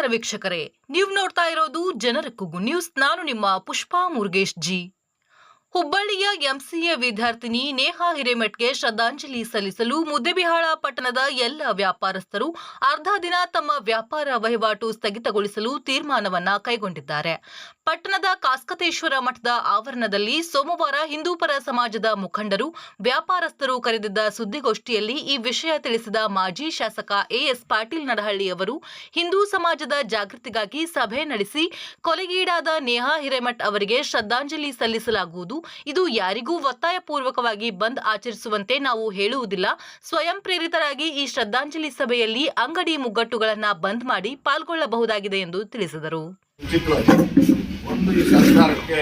ನಮಸ್ಕಾರ ವೀಕ್ಷಕರೇ. ನೀವು ನೋಡ್ತಾ ಇರೋದು ಜನರ ಕೂಗು ನ್ಯೂಸ್. ನಾನು ನಿಮ್ಮ ಪುಷ್ಪಾ ಮುರುಗೇಶ್ ಜಿ. ಹುಬ್ಬಳ್ಳಿಯ ಎಂಸಿಎ ವಿದ್ಯಾರ್ಥಿನಿ ನೇಹಾ ಹಿರೇಮಠ್ಗೆ ಶ್ರದ್ಧಾಂಜಲಿ ಸಲ್ಲಿಸಲು ಮುದ್ದೆಬಿಹಾಳ ಪಟ್ಟಣದ ಎಲ್ಲ ವ್ಯಾಪಾರಸ್ಥರು ಅರ್ಧ ದಿನ ತಮ್ಮ ವ್ಯಾಪಾರ ವಹಿವಾಟು ಸ್ಥಗಿತಗೊಳಿಸಲು ತೀರ್ಮಾನವನ್ನ ಕೈಗೊಂಡಿದ್ದಾರೆ. ಪಟ್ಟಣದ ಕಾಸ್ಕತೇಶ್ವರ ಮಠದ ಆವರಣದಲ್ಲಿ ಸೋಮವಾರ ಹಿಂದೂಪರ ಸಮಾಜದ ಮುಖಂಡರು, ವ್ಯಾಪಾರಸ್ಥರು ಕರೆದಿದ್ದ ಸುದ್ದಿಗೋಷ್ಠಿಯಲ್ಲಿ ಈ ವಿಷಯ ತಿಳಿಸಿದ ಮಾಜಿ ಶಾಸಕ ಎಎಸ್ ಪಾಟೀಲ್ ನಡಹಳ್ಳಿ ಅವರು, ಹಿಂದೂ ಸಮಾಜದ ಜಾಗೃತಿಗಾಗಿ ಸಭೆ ನಡೆಸಿ ಕೊಲೆಗೀಡಾದ ನೇಹಾ ಹಿರೇಮಠ್ ಅವರಿಗೆ ಶ್ರದ್ಧಾಂಜಲಿ ಸಲ್ಲಿಸಲಾಗುವುದು. ಇದು ಯಾರಿಗೂ ಒತ್ತಾಯಪೂರ್ವಕವಾಗಿ ಬಂದ್ ಆಚರಿಸುವಂತೆ ನಾವು ಹೇಳುವುದಿಲ್ಲ. ಸ್ವಯಂ ಪ್ರೇರಿತರಾಗಿ ಈ ಶ್ರದ್ಧಾಂಜಲಿ ಸಭೆಯಲ್ಲಿ ಅಂಗಡಿ ಮುಗ್ಗಟ್ಟುಗಳನ್ನು ಬಂದ್ ಮಾಡಿ ಪಾಲ್ಗೊಳ್ಳಬಹುದಾಗಿದೆ ಎಂದು ತಿಳಿಸಿದರು. ಒಂದು ಈ ಸರ್ಕಾರಕ್ಕೆ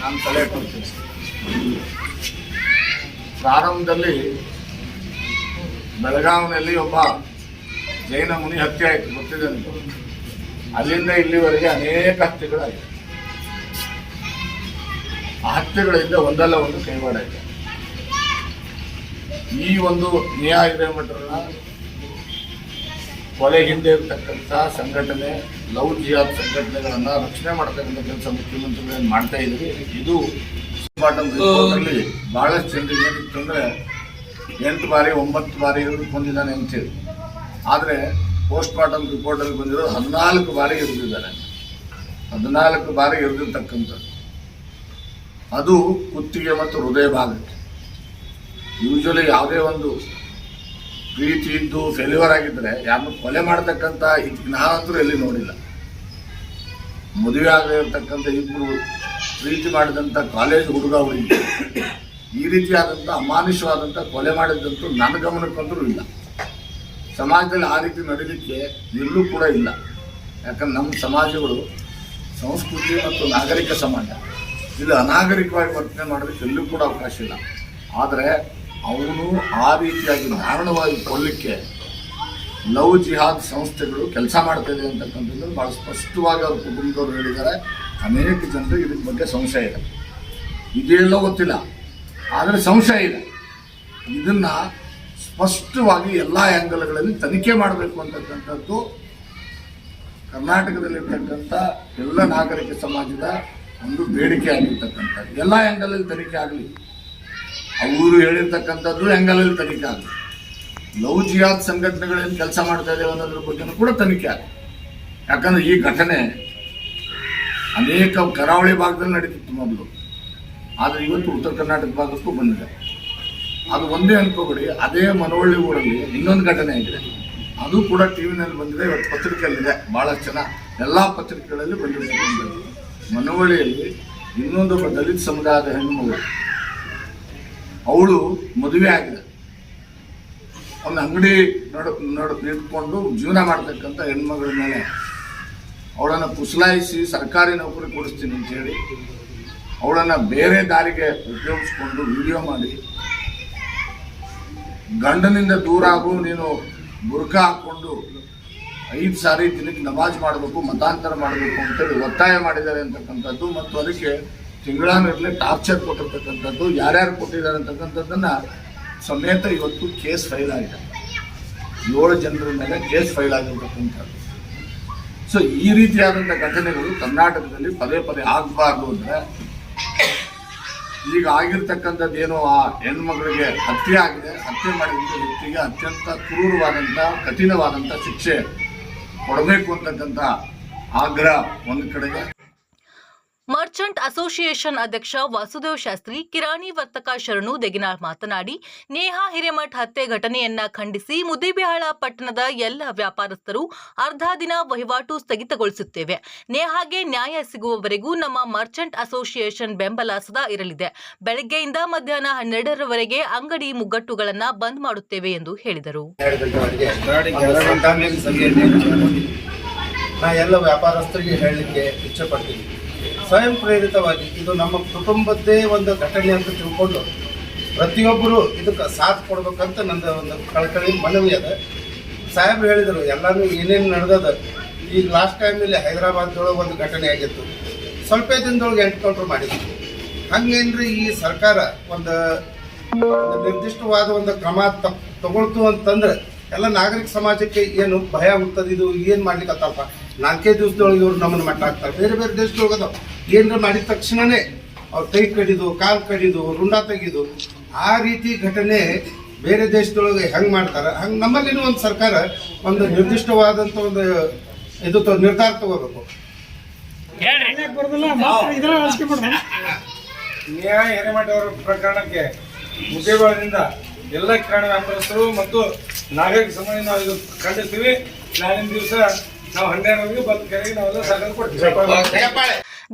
ನಾನು ತಲೆ ಕೊಡ್ತೀನಿ ಪ್ರಾರಂಭದಲ್ಲಿ ಬೆಳಗಾವಿನಲ್ಲಿ ಒಬ್ಬ ಜೈನ ಮುನಿ ಹತ್ಯೆ ಆಯಿತು, ಗೊತ್ತಿದೆ ಅಲ್ಲಿಂದ ಇಲ್ಲಿವರೆಗೆ ಅನೇಕ ಹತ್ಯೆಗಳಾಗಿದೆ ಆ ಹತ್ಯೆಗಳಿಂದ ಒಂದಲ್ಲ ಒಂದು ಕೈವಾಡ ಈ ಒಂದು ನ್ಯಾಯ ಹಿರೇಮಠರನ್ನ ಕೊಲೆ ಹಿಂದೆ ಇರತಕ್ಕಂಥ ಸಂಘಟನೆ ಲವ್ ಜಿಹಾದ್ ಸಂಘಟನೆಗಳನ್ನ ರಕ್ಷಣೆ ಮಾಡ್ತಕ್ಕಂಥ ಕೆಲಸ ಮುಖ್ಯಮಂತ್ರಿಗಳು ಮಾಡ್ತಾ ಇದ್ದೀವಿ ಇದು ಬಹಳಷ್ಟು ಜನರಿಗೆ ಏನಿತ್ತು ಅಂದ್ರೆ ಎಂಟು ಬಾರಿ, ಒಂಬತ್ತು ಬಾರಿ ಇರ್ದು ಬಂದಿದ್ದಾನೆ ಅಂತ ಅಂತೇಳಿ ಆದರೆ ಪೋಸ್ಟ್ ಮಾರ್ಟಮ್ ರಿಪೋರ್ಟಲ್ಲಿ ಬಂದಿರೋದು ಹದಿನಾಲ್ಕು ಬಾರಿ ಇರಿದಿದ್ದಾರೆ ಹದಿನಾಲ್ಕು ಬಾರಿ ಇರಿದಿರ್ತಕ್ಕಂಥದ್ದು ಅದು ಕುತ್ತಿಗೆ ಮತ್ತು ಹೃದಯ ಭಾಗಕ್ಕೆ. ಯೂಶಲಿ ಯಾವುದೇ ಒಂದು ಪ್ರೀತಿ ಇದ್ದು ಫೇಲ್ಯೂರ್ ಆಗಿದ್ರೆ ಯಾರನ್ನು ಕೊಲೆ ಮಾಡ್ತಕ್ಕಂಥ ಇದ್ ನಾನಂತೂ ಎಲ್ಲಿ ನೋಡಿಲ್ಲ. ಮದುವೆ ಆಗಿರತಕ್ಕಂತ ಇಬ್ಬರು ಪ್ರೀತಿ ಮಾಡಿದಂಥ ಕಾಲೇಜ್ ಹುಡುಗ ಹುಡುಗಿ ಈ ರೀತಿಯಾದಂಥ ಅಮಾನುಷವಾದಂಥ ಕೊಲೆ ಮಾಡಿದ್ದಂತೂ ನನ್ನ ಗಮನಕ್ಕಂತೂ ಇಲ್ಲ. ಸಮಾಜದಲ್ಲಿ ಆ ರೀತಿ ನಡೀಲಿಕ್ಕೆ ಎಲ್ಲೂ ಕೂಡ ಇಲ್ಲ. ಯಾಕಂದ್ರೆ ನಮ್ಮ ಸಮಾಜಗಳು ಸಂಸ್ಕೃತಿ ಮತ್ತು ನಾಗರಿಕ ಸಮಾಜ. ಇಲ್ಲಿ ಅನಾಗರಿಕವಾಗಿ ವರ್ತನೆ ಮಾಡೋದಕ್ಕೆ ಎಲ್ಲೂ ಕೂಡ ಅವಕಾಶ ಇಲ್ಲ. ಆದರೆ ಅವನು ಆ ರೀತಿಯಾಗಿ ಮಾರಣವಾಗಿ ಕೊಲ್ಲಕ್ಕೆ ಲವ್ ಜಿಹಾದ್ ಸಂಸ್ಥೆಗಳು ಕೆಲಸ ಮಾಡ್ತಾ ಇದೆ ಅಂತಕ್ಕಂಥದ್ದು ಭಾಳ ಸ್ಪಷ್ಟವಾಗಿ ಅವ್ರ ಕುಟುಂಬದವ್ರು ಹೇಳಿದ್ದಾರೆ. ಅನೇಕ ಜನರು ಇದ್ರ ಬಗ್ಗೆ ಸಂಶಯ ಇದೆ. ಇದೆಲ್ಲ ಗೊತ್ತಿಲ್ಲ. ಆದರೆ ಸಂಶಯ ಇದೆ. ಇದನ್ನ ಸ್ಪಷ್ಟವಾಗಿ ಎಲ್ಲ ಆ್ಯಂಗಲ್ಗಳಲ್ಲಿ ತನಿಖೆ ಮಾಡಬೇಕು ಅಂತಕ್ಕಂಥದ್ದು ಕರ್ನಾಟಕದಲ್ಲಿರ್ತಕ್ಕಂಥ ಎಲ್ಲ ನಾಗರಿಕ ಸಮಾಜದ ಒಂದು ಬೇಡಿಕೆ ಆಗಿರ್ತಕ್ಕಂಥದ್ದು. ಎಲ್ಲ ಆ್ಯಂಗಲಲ್ಲಿ ತನಿಖೆ ಆಗಲಿ. ಅವರು ಹೇಳಿರ್ತಕ್ಕಂಥದ್ದು ಆ್ಯಂಗಲಲ್ಲಿ ತನಿಖೆ ಆಗಲಿ ಲವ್ ಜಿಹಾದ್ ಸಂಘಟನೆಗಳೇನು ಕೆಲಸ ಮಾಡ್ತಾ ಇದೆ ಅನ್ನೋದ್ರ ಬಗ್ಗೆನೂ ಕೂಡ ತನಿಖೆ ಆಗಲಿ ಯಾಕಂದ್ರೆ ಈ ಘಟನೆ ಅನೇಕ ಕರಾವಳಿ ಭಾಗದಲ್ಲಿ ನಡೀತಿತ್ತು ಮೊದಲು. ಆದರೆ ಇವತ್ತು ಉತ್ತರ ಕರ್ನಾಟಕ ಭಾಗಕ್ಕೂ ಬಂದಿದೆ. ಅದು ಒಂದೇ ಅನ್ಕೋಬೇಡಿ, ಅದೇ ಮನವಳ್ಳಿ ಊರಲ್ಲಿ ಇನ್ನೊಂದು ಘಟನೆ ಆಗಿದೆ. ಅದು ಕೂಡ ಟಿ ವಿನಲ್ಲಿ ಬಂದಿದೆ, ಇವತ್ತು ಪತ್ರಿಕೆಯಲ್ಲಿದೆ. ಭಾಳಷ್ಟು ಜನ ಎಲ್ಲ ಪತ್ರಿಕೆಗಳಲ್ಲಿ ಬಂದಿದೆ. ಮನವಳ್ಳಿಯಲ್ಲಿ ಇನ್ನೊಂದು ದಲಿತ ಸಮುದಾಯದ ಹೆಣ್ಣುಮಗಳು ಅವಳು ಮದುವೆ ಆಗಿದೆ. ಒಂದು ಅಂಗಡಿ ನಡು, ನೋಡ ನಿಂತ್ಕೊಂಡು ಜೀವನ ಮಾಡ್ತಕ್ಕಂಥ ಹೆಣ್ಮಗಳ ಮೇಲೆ ಅವಳನ್ನು ಪುಸಲಾಯಿಸಿ ಸರ್ಕಾರಿ ನೌಕರಿ ಕೊಡಿಸ್ತೀನಿ ಅಂತ ಹೇಳಿ ಅವಳನ್ನು ಬೇರೆ ದಾರಿಗೆ ಉಪಯೋಗಿಸ್ಕೊಂಡು ವಿಡಿಯೋ ಮಾಡಿ, ಗಂಡನಿಂದ ದೂರ ಆಗು, ನೀನು ಬುರ್ಕ ಹಾಕ್ಕೊಂಡು ಐದು ಸಾರಿ ದಿನಕ್ಕೆ ನಮಾಜ್ ಮಾಡಬೇಕು, ಮತಾಂತರ ಮಾಡಬೇಕು ಅಂತೇಳಿ ಒತ್ತಾಯ ಮಾಡಿದ್ದಾರೆ ಅಂತಕ್ಕಂಥದ್ದು ಮತ್ತು ಅದಕ್ಕೆ ತಿಂಗಳಾನಿರಲಿ ಟಾರ್ಚರ್ ಕೊಟ್ಟಿರ್ತಕ್ಕಂಥದ್ದು, ಯಾರ್ಯಾರು ಕೊಟ್ಟಿದ್ದಾರೆ ಅಂತಕ್ಕಂಥದ್ದನ್ನ ಸಮೇತ ಇವತ್ತು ಕೇಸ್ ಫೈಲ್ ಆಗಿದೆ. ಏಳು ಜನರ ಮೇಲೆ ಕೇಸ್ ಫೈಲ್ ಆಗಿರ್ತಕ್ಕಂಥದ್ದು. ಸೊ ಈ ರೀತಿಯಾದಂಥ ಘಟನೆಗಳು ಕರ್ನಾಟಕದಲ್ಲಿ ಪದೇ ಪದೇ ಆಗಬಾರ್ದು ಅಂದರೆ, ಈಗ ಆಗಿರ್ತಕ್ಕಂಥದ್ದು ಏನೋ ಆ ಹೆಣ್ಮಗಳಿಗೆ ಹತ್ಯೆ ಆಗಿದೆ, ಹತ್ಯೆ ಮಾಡಿದಂಥ ವ್ಯಕ್ತಿಗೆ ಅತ್ಯಂತ ಕ್ರೂರವಾದಂಥ, ಕಠಿಣವಾದಂಥ ಶಿಕ್ಷೆ ಕೊಡಬೇಕು ಅಂತಕ್ಕಂಥ ಆಗ್ರಹ ಒಂದು ಕಡೆಗೆ. ಮರ್ಚೆಂಟ್ ಅಸೋಸಿಯೇಷನ್ ಅಧ್ಯಕ್ಷ ವಾಸುದೇವ್ ಶಾಸ್ತ್ರಿ, ಕಿರಾಣಿ ವರ್ತಕ ಶರಣು ದೆಗಿನಾಳ್ ಮಾತನಾಡಿ, ನೇಹಾ ಹಿರೇಮಠ್ ಹತ್ಯೆ ಘಟನೆಯನ್ನ ಖಂಡಿಸಿ ಮುದಿಬಿಹಾಳ ಪಟ್ಟಣದ ಎಲ್ಲ ವ್ಯಾಪಾರಸ್ಥರು ಅರ್ಧ ದಿನ ವಹಿವಾಟು ಸ್ಥಗಿತಗೊಳಿಸುತ್ತೇವೆ. ನೇಹಾಗೆ ನ್ಯಾಯ ಸಿಗುವವರೆಗೂ ನಮ್ಮ ಮರ್ಚೆಂಟ್ ಅಸೋಸಿಯೇಷನ್ ಬೆಂಬಲ ಸದಾ ಇರಲಿದೆ. ಬೆಳಗ್ಗೆಯಿಂದ ಮಧ್ಯಾಹ್ನ ಹನ್ನೆರಡರವರೆಗೆ ಅಂಗಡಿ ಮುಗ್ಗಟ್ಟುಗಳನ್ನ ಬಂದ್ ಮಾಡುತ್ತೇವೆ ಎಂದು ಹೇಳಿದರು. ಎಲ್ಲ ವ್ಯಾಪಾರಸ್ಥರಿಗೆ ಹೇಳಲಿಕ್ಕೆ ಇಚ್ಛೆ ಪಡ್ತೀನಿ ಸ್ವಯಂ ಪ್ರೇರಿತವಾಗಿ ಇದು ನಮ್ಮ ಕುಟುಂಬದ್ದೇ ಒಂದು ಘಟನೆ ಅಂತ ತಿಳ್ಕೊಂಡು ಪ್ರತಿಯೊಬ್ಬರು ಇದಕ್ಕೆ ಸಾಥ್ ಕೊಡ್ಬೇಕಂತ ನನ್ನ ಒಂದು ಕಳಕಳಿ ಮನವಿ ಅದ. ಸಾಹೇಬ್ರು ಹೇಳಿದರು, ಎಲ್ಲಾನು ಏನೇನು ನಡೆದದ? ಈ ಲಾಸ್ಟ್ ಟೈಮಲ್ಲಿ ಹೈದರಾಬಾದ್ದೊಳಗೆ ಒಂದು ಘಟನೆ ಆಗಿತ್ತು. ಸ್ವಲ್ಪ ದಿನದೊಳಗೆ ಎನ್ಕೌಂಟ್ರ್ ಮಾಡಿದ್ರು ಹಂಗೇನ್ರಿ ಈ ಸರ್ಕಾರ ಒಂದು ನಿರ್ದಿಷ್ಟವಾದ ಒಂದು ಕ್ರಮ ತಗೊಳ್ತು ಅಂತಂದ್ರೆ ಎಲ್ಲ ನಾಗರಿಕ ಸಮಾಜಕ್ಕೆ ಏನು ಭಯ ಹುಟ್ಟದಿದು, ಏನು ಮಾಡ್ಲಿಕ್ಕತ್ತಪ್ಪ ನಾಲ್ಕೇ ದಿವಸದೊಳಗೆ ಇವ್ರು ನಮ್ಮನ್ನು ಮಟ್ಟ ಹಾಕ್ತಾರೆ. ಬೇರೆ ಬೇರೆ ದೇಶದೊಳಗೆ ಅದಾವ. ಏನಾರ ಮಾಡಿದ ತಕ್ಷಣನೇ ಅವ್ರ ಕೈ ಕಡಿದು ಕಾಲು ಕಡಿದು ರುಂಡ ತೆಗೆದು ಆ ರೀತಿ ಘಟನೆ ಬೇರೆ ದೇಶದೊಳಗೆ ಹೆಂಗೆ ಮಾಡ್ತಾರೆ? ಹಂಗೆ ನಮ್ಮಲ್ಲಿನೂ ಒಂದು ಸರ್ಕಾರ ಒಂದು ನಿರ್ದಿಷ್ಟವಾದಂಥ ಒಂದು ಇದು ತ- ನಿರ್ಧಾರ ತಗೋಬೇಕು. ನ್ಯಾಯ ಹಿರೇಮಠ ಅವರ ಪ್ರಕರಣಕ್ಕೆ ಮುದ್ದೇಬಾಳದಿಂದ ಎಲ್ಲ ಕಾರಣ ವ್ಯಾಪಾರಸ್ಥರು ಮತ್ತು ನಾಗರಿಕ ಸಮಯ ನಾವು ಇದು ಖಂಡಿಸ್ತೀವಿ. ನಾಳಿನ ದಿವಸ ನಾವು ಹನ್ನೆರಡು ಬಂದ ಕೆರೆಗೆ ನಾವೆಲ್ಲ ಸಾಗರ ಕೊಡ್ತೀವಿ.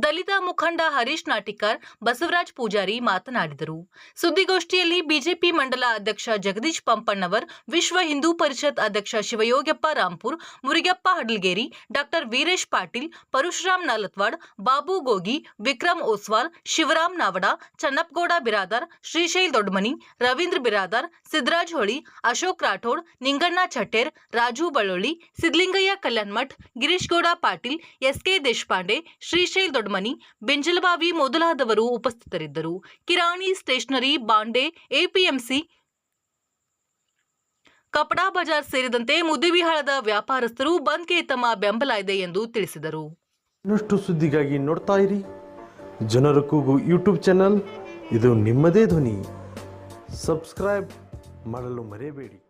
ದಲಿತ ಮುಖಂಡ ಹರೀಶ್ ನಾಟಿಕರ್, ಬಸವರಾಜ್ ಪೂಜಾರಿ ಮಾತನಾಡಿದರು. ಸುದ್ದಿಗೋಷ್ಠಿಯಲ್ಲಿ ಬಿಜೆಪಿ ಮಂಡಲ ಅಧ್ಯಕ್ಷ ಜಗದೀಶ್ ಪಂಪಣ್ಣವರ್, ವಿಶ್ವ ಹಿಂದೂ ಪರಿಷತ್ ಅಧ್ಯಕ್ಷ ಶಿವಯೋಗಪ್ಪ ರಾಂಪುರ್, ಮುರಿಗಪ್ಪ ಹಡಲ್ಗೇರಿ, ಡಾಕ್ಟರ್ ವೀರೇಶ್ ಪಾಟೀಲ್, ಪರಶುರಾಮ್ ನಾಲತ್ವಾಡ್, ಬಾಬು ಗೋಗಿ, ವಿಕ್ರಮ್ ಓಸ್ವಾಲ್, ಶಿವರಾಮ್ ನಾವಡ, ಚನ್ನಪ್ಪಗೌಡ ಬಿರಾದಾರ್, ಶ್ರೀಶೈಲ್ ದೊಡ್ಡಮನಿ ರವೀಂದ್ರ ಬಿರಾದಾರ್ ಸಿದ್ದರಾಜ್ ಹೊಳಿ, ಅಶೋಕ್ ರಾಠೋಡ್, ನಿಂಗಣ್ಣ ಚಟ್ಟೇರ್, ರಾಜು ಬಳ್ಳೊಳ್ಳಿ, ಸಿದ್ಲಿಂಗಯ್ಯ ಕಲ್ಯಾಣ್ಮಠ್, ಗಿರೀಶ್ ಗೌಡ ಪಾಟೀಲ್, ಎಸ್ಕೆ ದೇಶಪಾಂಡೆ, ಶ್ರೀಶೈಲ್ ದೊಡ್ಡಮನಿ ಬೆಂಜಲಬಾವಿ ಮೊದಲಾದವರು ಉಪಸ್ಥಿತರಿದ್ದರು. ಕಿರಾಣಿ ಸ್ಟೇಷನರಿ, ಬಾಂಡೆ, ಎಪಿಎಂಸಿ, ಕಪಡಾ ಬಜಾರ್ ಸೇರಿದಂತೆ ಮುದಿವಿಹಾಳದ ವ್ಯಾಪಾರಸ್ಥರು ಬಂದ್ಗೆ ತಮ್ಮ ಬೆಂಬಲ ಇದೆ ಎಂದು ತಿಳಿಸಿದರು. ಇನ್ನಷ್ಟು ಸುದ್ದಿಗಾಗಿ ನೋಡ್ತಾ ಇರಿ. ಜನರ ಕೂಗು ಯೂಟ್ಯೂಬ್ ಚಾನಲ್. ಇದು ನಿಮ್ಮದೇ ಧ್ವನಿ. ಸಬ್ಸ್ಕ್ರೈಬ್ ಮಾಡಲು ಮರೆಯಬೇಡಿ.